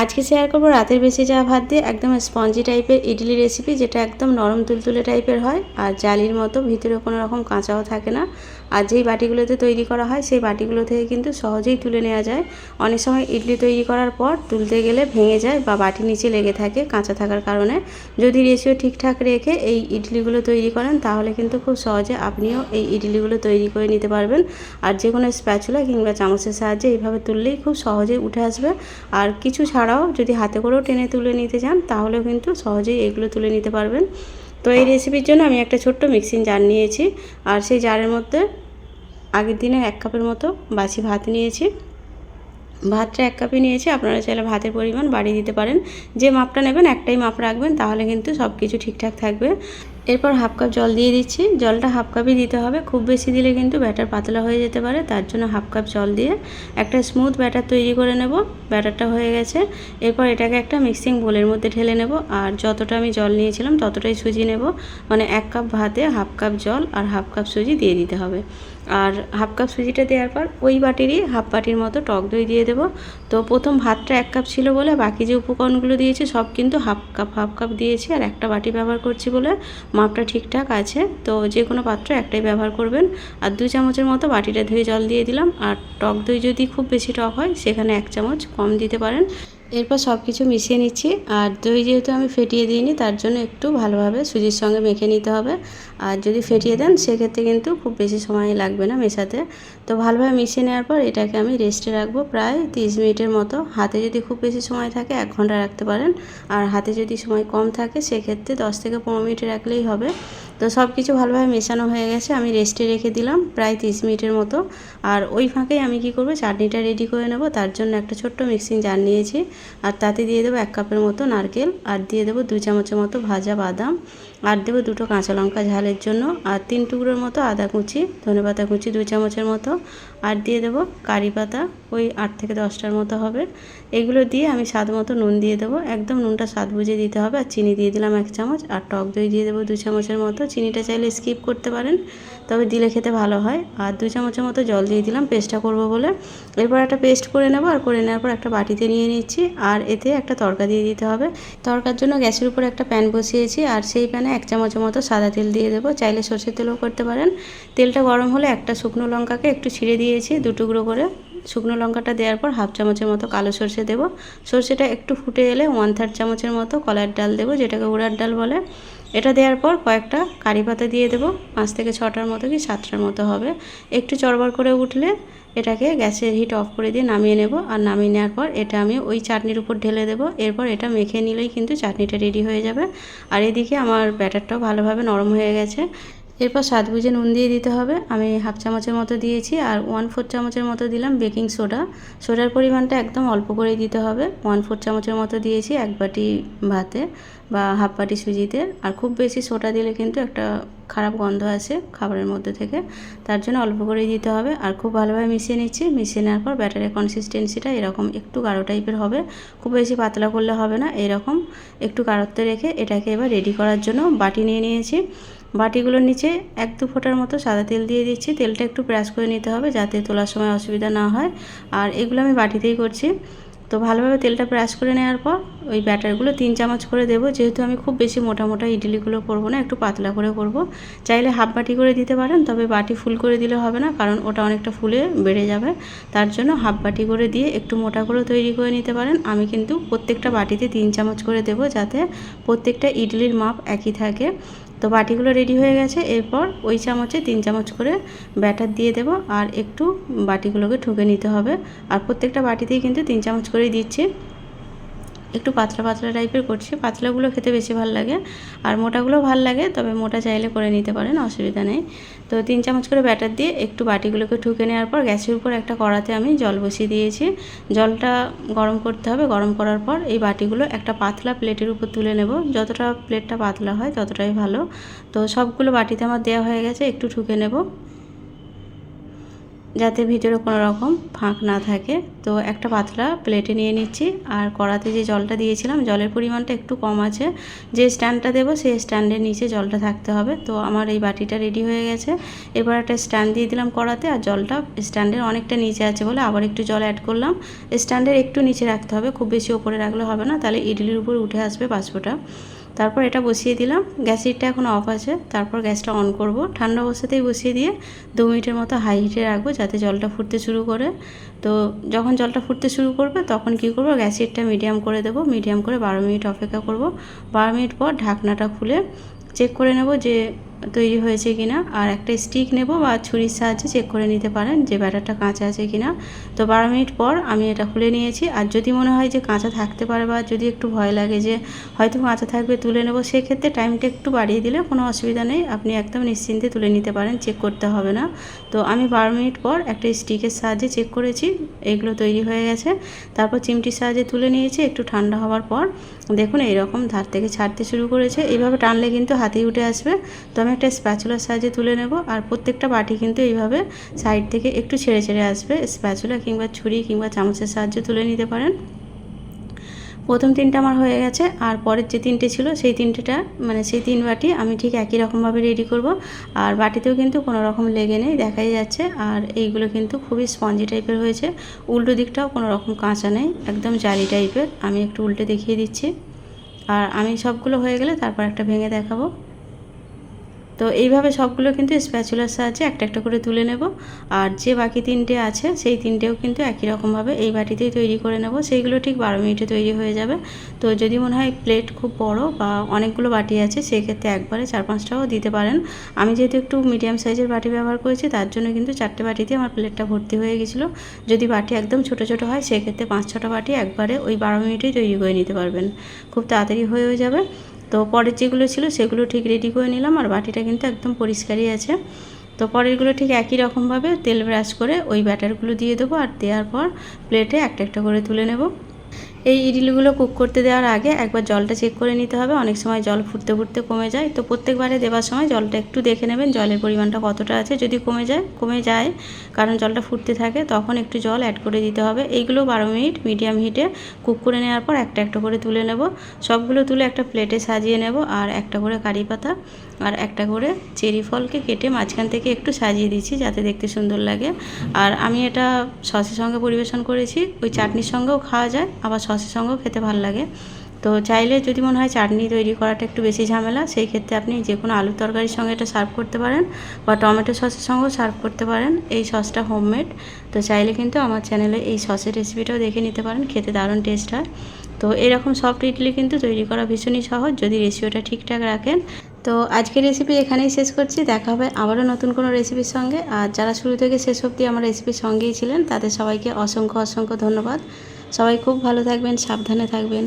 আজকে শেয়ার করব রাতের বেশি যাওয়া ভাত দিয়ে একদম স্পঞ্জি টাইপের ইডলি রেসিপি যেটা একদম নরম তুলতুলে টাইপের হয়। আর জালির মতো ভিতরে কোনো রকম কাঁচাও থাকে না। আর যেই বাটিগুলোতে তৈরি করা হয়, সেই বাটিগুলো থেকে কিন্তু সহজেই তুলে নেওয়া যায়। অনেক সময় ইডলি তৈরি করার পর তুলতে গেলে ভেঙে যায় বা বাটি নিচে লেগে থাকে কাঁচা থাকার কারণে। যদি রেশিও ঠিকঠাক রেখে এই ইডলিগুলো তৈরি করেন, তাহলে কিন্তু খুব সহজে আপনিও এই ইডলিগুলো তৈরি করে নিতে পারবেন। আর যে কোনো স্প্যাচুলা কিংবা চামচের সাহায্যে এইভাবে তুললেই খুব সহজেই উঠে আসবে। আর কিছু ছাড়াও যদি হাতে করেও টেনে তুলে নিতে চান, তাহলেও কিন্তু সহজেই এগুলো তুলে নিতে পারবেন। তো এই রেসিপির জন্য আমি একটা ছোট্ট মিক্সিং জার নিয়েছি। আর সেই জারের মধ্যে আগের দিনের এক কাপের মতো বাসি ভাত নিয়েছি। ভাতটা এক কাপে নিয়েছি, আপনারা চাইলে ভাতের পরিমাণ বাড়িয়ে দিতে পারেন। যে মাপটা নেবেন, একটাই মাপ রাখবেন, তাহলে কিন্তু সব কিছু ঠিকঠাক থাকবে। এরপর হাফ কাপ জল দিয়ে দিচ্ছি। জলটা হাফ কাপই দিতে হবে। খুব বেশি দিলে কিন্তু ব্যাটার পাতলা হয়ে যেতে পারে। তার জন্য হাফ কাপ জল দিয়ে একটা স্মুথ ব্যাটার তৈরি করে নেব। ব্যাটারটা হয়ে গেছে। এরপর এটাকে একটা মিক্সিং বোলের মধ্যে ঢেলে নেব। আর যতটা আমি জল নিয়েছিলাম, ততটাই সুজি নেব। মানে এক কাপ ভাতে হাফ কাপ জল আর হাফ কাপ সুজি দিয়ে দিতে হবে। আর হাফ কাপ সুজিটা দেওয়ার পর ওই বাটিরই হাফ বাটির মতো টক দই দিয়ে দেবো। তো প্রথম ভাতটা এক কাপ ছিল বলে বাকি যে উপকরণগুলো দিয়েছি সব কিন্তু হাফ কাপ হাফ কাপ দিয়েছি। আর একটা বাটি ব্যবহার করছি বলে মাপটা ঠিকঠাক আছে, তো যে কোনো পাত্র একটাই ব্যবহার করবেন। আর দুই চামচের মতো বাটিটা ধুয়ে জল দিয়ে দিলাম। আর টক দই যদি খুব বেশি টক হয়, সেখানে এক চামচ কম দিতে পারেন। এরপর সব কিছু মিশিয়ে নিচ্ছি। আর দই যেহেতু আমি ফেটিয়ে দিইনি, তার জন্য একটু ভালোভাবে সুজির সঙ্গে মেখে নিতে হবে। আর যদি ফেটিয়ে দেন, সেক্ষেত্রে কিন্তু খুব বেশি সময় লাগবে না মেশাতে। তো ভালোভাবে মিশিয়ে নেওয়ার পর এটাকে আমি রেস্টে রাখব প্রায় তিরিশ মিনিটের মতো। হাতে যদি খুব বেশি সময় থাকে এক ঘণ্টা রাখতে পারেন। আর হাতে যদি সময় কম থাকে সেক্ষেত্রে দশ থেকে পনেরো মিনিট রাখলেই হবে। তো সব কিছু ভালোভাবে মেশানো হয়ে গেছে, আমি রেস্টে রেখে দিলাম প্রায় তিরিশ মিনিটের মতো। আর ওই ফাঁকেই আমি কি করব, চাটনিটা রেডি করে নেব। তার জন্য একটা ছোট্ট মিক্সিং জার নিয়েছি। আর তাতে দিয়ে দেবো এক কাপের মতো নারকেল। আর দিয়ে দেবো দু চামচের মতো ভাজা বাদাম। আর দেবো দুটো কাঁচা লঙ্কা ঝালের জন্য। আর তিন টুকরোর মতো আদা কুচি ধনে পাতা কুচি দু চামচের মতো। আর দিয়ে দেবো কারি পাতা ওই আট থেকে দশটার মতো হবে। এগুলো দিয়ে আমি স্বাদ মতো নুন দিয়ে দেবো। একদম নুনটা স্বাদ বুঝে দিতে হবে। আর চিনি দিয়ে দিলাম এক চামচ। আর টক দই দিয়ে দেবো দু চামচের মতো। চিনিটা চাইলে স্কিপ করতে পারেন, তবে দিলে খেতে ভালো হয়। আর দু চামচের মতো জল দিয়ে দিলাম, পেস্টটা করব বলে। এরপর একটা পেস্ট করে নেব। আর করে নেওয়ার পর একটা বাটিতে নিয়ে নিচ্ছি। আর এতে একটা তরকা দিয়ে দিতে হবে। তরকার জন্য গ্যাসের উপর একটা প্যান বসিয়েছি। আর সেই প্যানে এক চামচের মতো সাদা তেল দিয়ে দেবো। চাইলে সর্ষের তেলও করতে পারেন। তেলটা গরম হলে একটা শুকনো লঙ্কাকে একটু ছিঁড়ে দিয়েছি দু টুকরো করে। শুকনো লঙ্কাটা দেওয়ার পর হাফ চামচের মতো কালো সর্ষে দেবো। সর্ষেটা একটু ফুটে এলে ওয়ান থার্ড চামচের মতো কলার ডাল দেবো, যেটাকে উড়ার ডাল বলে। এটা দেওয়ার পর কয়েকটা কারি পাতা দিয়ে দেবো, পাঁচ থেকে ছটার মতো কি সাতটার মতো হবে। একটু চড়বড় করে উঠলে এটাকে গ্যাসের হিট অফ করে দিয়ে নামিয়ে নেব, আর নামিয়ে নেওয়ার পর এটা আমি ওই চাটনির উপর ঢেলে দেবো। এরপর এটা মেখে নিলেই কিন্তু চাটনিটা রেডি হয়ে যাবে। আর এদিকে আমার ব্যাটারটাও ভালোভাবে নরম হয়ে গেছে। এরপর স্বাদ বুঝে নুন দিয়ে দিতে হবে। আমি হাফ চামচের মতো দিয়েছি আর ওয়ান ফোর চামচের মতো দিলাম বেকিং সোডা সোডার পরিমাণটা একদম অল্প করে দিতে হবে। ওয়ান ফোর চামচের মতো দিয়েছি এক বাটি ভাতে বা হাফ বাটি সুজিতে। আর খুব বেশি সোডা দিলে কিন্তু একটা খারাপ গন্ধ আসে খাবারের মধ্যে থেকে। তার জন্য অল্প করে দিতে হবে। আর খুব ভালোভাবে মিশিয়ে নিচ্ছি। মিশিয়ে নেওয়ার পর ব্যাটারের কনসিস্টেন্সিটা এরকম একটু গাঢ় টাইপের হবে। খুব বেশি পাতলা করলে হবে না, এরকম। একটু গাঢ়ত্বে রেখে এটাকে এবার রেডি করার জন্য বাটি নিয়ে নিয়েছি। বাটিগুলোর নিচে এক দু ফোঁটার মতো সাদা তেল দিয়ে দিচ্ছি। তেলটা একটু ব্রাশ করে নিতে হবে যাতে তোলার সময় অসুবিধা না হয়। আর এগুলো আমি বাটিতেই করছি। তো ভালোভাবে তেলটা ব্রাশ করে নেওয়ার পর ওই ব্যাটারগুলো তিন চামচ করে দেবো। যেহেতু আমি খুব বেশি মোটা মোটা ইডলিগুলো করব না, একটু পাতলা করে করব। চাইলে হাফ বাটি করে দিতে পারেন, তবে বাটি ফুল করে দিলে হবে না, কারণ ওটা অনেকটা ফুলে বেড়ে যাবে। তার জন্য হাফ বাটি করে দিয়ে একটু মোটা করে তৈরি করে নিতে পারেন। আমি কিন্তু প্রত্যেকটা বাটিতে তিন চামচ করে দেবো যাতে প্রত্যেকটা ইডলির মাপ একই থাকে। তো বাটিগুলো রেডি হয়ে গেছে। এরপর ওই চামচে তিন চামচ করে ব্যাটার দিয়ে দেব আর একটু বাটিগুলোকে ঠুকে নিতে হবে। আর প্রত্যেকটা বাটিতেই কিন্তু তিন চামচ করেই দিচ্ছি। একটু পাতলা পাতলা টাইপের করছি। পাতলাগুলো খেতে বেশি ভালো লাগে। আর মোটাগুলো ভালো লাগে, তবে মোটা চাইলে করে নিতে পারেন, অসুবিধা নেই। তো তিন চামচ করে ব্যাটার দিয়ে একটু বাটিগুলোকে ঠুকে নেওয়ার পর গ্যাসের উপর একটা কড়াতে আমি জল বসিয়ে দিয়েছি। জলটা গরম করতে হবে। গরম করার পর এই বাটিগুলো একটা পাতলা প্লেটের উপর তুলে নেব। যতটা প্লেটটা পাতলা হয় ততটাই ভালো। তো সবগুলো বাটিতে আমার দেওয়া হয়ে গেছে, একটু ঠুকে নেব। যাতে ভিতরে কোনো রকম ফাঁক না থাকে। তো একটা পাতলা প্লেটে নিয়ে নিচ্ছি। আর কড়াতে যে জলটা দিয়েছিলাম, জলের পরিমাণটা একটু কম আছে। যে স্ট্যান্ডটা দেবো, সেই স্ট্যান্ডের নিচে জলটা থাকতে হবে। তো আমার এই বাটিটা রেডি হয়ে গেছে। এবার একটা স্ট্যান্ড দিয়ে দিলাম কড়াতে। আর জলটা স্ট্যান্ডের অনেকটা নিচে আছে বলে আবার একটু জল অ্যাড করলাম। স্ট্যান্ডের একটু নিচে রাখতে হবে। খুব বেশি ওপরে রাখলে হবে না। তাহলে ইডলির উপর উঠে আসবে বাষ্পটা তারপর এটা বসিয়ে দিলাম। গ্যাসিটটা এখন অফ আছে। তারপর গ্যাসটা অন করব। ঠান্ডা অবস্থাতেই বসিয়ে দিয়ে দু মিনিটের মতো হাই হিটে রাখব যাতে জলটা ফুটতে শুরু করে। তো যখন জলটা ফুটতে শুরু করবে তখন কি করব? গ্যাসিটটা মিডিয়াম করে দেবো। মিডিয়াম করে বারো মিনিট অপেক্ষা করব। বারো মিনিট পর ঢাকনাটা খুলে চেক করে নেব যে তৈরি হয়েছে কিনা, আর একটা স্টিক নেব বা ছুরির সাহায্যে চেক করে নিতে পারেন যে ব্যাটারটা কাঁচা আছে কিনা। তো বারো মিনিট পর আমি এটা খুলে নিয়েছি, আর যদি মনে হয় যে কাঁচা থাকতে পারে বা যদি একটু ভয় লাগে যে হয়তো কাঁচা থাকবে তুলে নেব, সেক্ষেত্রে টাইমটা একটু বাড়িয়ে দিলে কোনো অসুবিধা নেই, আপনি একদম নিশ্চিন্তে তুলে নিতে পারেন চেক করতে হবে না। তো আমি বারো মিনিট পর একটা স্টিকের সাহায্যে চেক করেছি, এগুলো তৈরি হয়ে গেছে। তারপর চিমটির সাহায্যে তুলে নিয়েছি, একটু ঠান্ডা হওয়ার পর। দেখুন, এইরকম ধার থেকে ছাড়তে শুরু করেছে। এইভাবে টানলে কিন্তু হাতেই উঠে আসবে। তো আমি একটা স্প্যাচুলার সাহায্যে তুলে নেব আর প্রত্যেকটা বাটি কিন্তু এইভাবে সাইড থেকে একটু ছেড়ে ছেড়ে আসবে স্প্যাচুলা কিংবা ছুরি কিংবা চামচের সাহায্যে তুলে নিতে পারেন। প্রথম তিনটা আমার হয়ে গেছে আর পরের যে তিনটে ছিল সেই তিনটেটা মানে সেই তিন বাটি আমি ঠিক একই রকমভাবে রেডি করব আর বাটিতেও কিন্তু কোনো রকম লেগে নেই, দেখাই যাচ্ছে। আর এইগুলো কিন্তু খুবই স্পঞ্জি টাইপের হয়েছে, উল্টো দিকটাও কোনো রকম কাঁচা নেই, একদম জালি টাইপের আমি একটু উল্টে দেখিয়ে দিচ্ছি। আর আমি সবগুলো হয়ে গেলে তারপর একটা ভেঙে দেখাবো। তো এইভাবে সবগুলো কিন্তু স্প্যাচুলার সাহায্যে একটা একটা করে তুলে নেব। আর যে বাকি তিনটে আছে, সেই তিনটেও কিন্তু একই রকমভাবে এই বাটিতেই তৈরি করে নেব। সেইগুলো ঠিক বারো মিনিটে তৈরি হয়ে যাবে। তো যদি মনে হয় প্লেট খুব বড় বা অনেকগুলো বাটি আছে, সেক্ষেত্রে একবারে চার পাঁচটাও দিতে পারেন। আমি যেহেতু একটু মিডিয়াম সাইজের বাটি ব্যবহার করেছি, তার জন্য কিন্তু চারটে বাটিতে আমার প্লেটটা ভর্তি হয়ে গেছিল। যদি বাটি একদম ছোট ছোট হয়, সেক্ষেত্রে পাঁচ ছটা বাটি একবারে ওই বারো মিনিটেই তৈরি করে নিতে পারবেন। খুব তাড়াতাড়ি হয়ে যাবে। তো পরের যেগুলো ছিল সেগুলো ঠিক রেডি করে নিলাম আর বাটিটা কিন্তু একদম পরিষ্কারই আছে। তো পরেরগুলো ঠিক একই রকমভাবে তেল ব্রাশ করে ওই ব্যাটারগুলো দিয়ে দেবো আর দেওয়ার পর প্লেটে একটা একটা করে তুলে নেব। এই ইডলিগুলো কুক করতে দেওয়ার আগে একবার জলটা চেক করে নিতে হবে। অনেক সময় জল ফুটতে ফুটতে কমে যায়। তো প্রত্যেকবারে দেওয়ার সময় জলটা একটু দেখে নেবেন, জলের পরিমাণটা কতটা আছে। যদি কমে যায় কমে যায়, কারণ জলটা ফুটতে থাকে, তখন একটু জল অ্যাড করে দিতে হবে। এইগুলো বারো মিনিট মিডিয়াম হিটে কুক করে নেওয়ার পর একটা একটা করে তুলে নেব। সবগুলো তুলে একটা প্লেটে সাজিয়ে নেব, আর একটা করে কারি পাতা, আর একটা করে চেরি ফলকে কেটে মাঝখান থেকে একটু সাজিয়ে দিচ্ছি, যাতে দেখতে সুন্দর লাগে। আর আমি এটা সসের সঙ্গে পরিবেশন করেছি। ওই চাটনির সঙ্গেও খাওয়া যায়, আবার সসের সঙ্গেও খেতে ভালো লাগে। তো চাইলে যদি মনে হয় চাটনি তৈরি করাটা একটু বেশি ঝামেলা, সেই ক্ষেত্রে আপনি যে কোনো আলুর তরকারির সঙ্গে এটা সার্ভ করতে পারেন বা টমেটো সসের সঙ্গেও সার্ভ করতে পারেন। এই সসটা হোমমেড তো চাইলে কিন্তু আমার চ্যানেলে এই সসের রেসিপিটাও দেখে নিতে পারেন, খেতে দারুণ টেস্ট হয়। তো এরকম সফট ইডলি কিন্তু তৈরি করা ভীষণই সহজ, যদি রেসিপিটা ঠিকঠাক রাখেন। তো আজকের রেসিপি এখানেই শেষ করছি। দেখা হবে আবারও নতুন কোনো রেসিপির সঙ্গে। আর যারা শুরু থেকে শেষ অবধি আমার রেসিপির সঙ্গেই ছিলেন, তাদের সবাইকে অসংখ্য অসংখ্য ধন্যবাদ। সবাই খুব ভালো থাকবেন সাবধানে থাকবেন।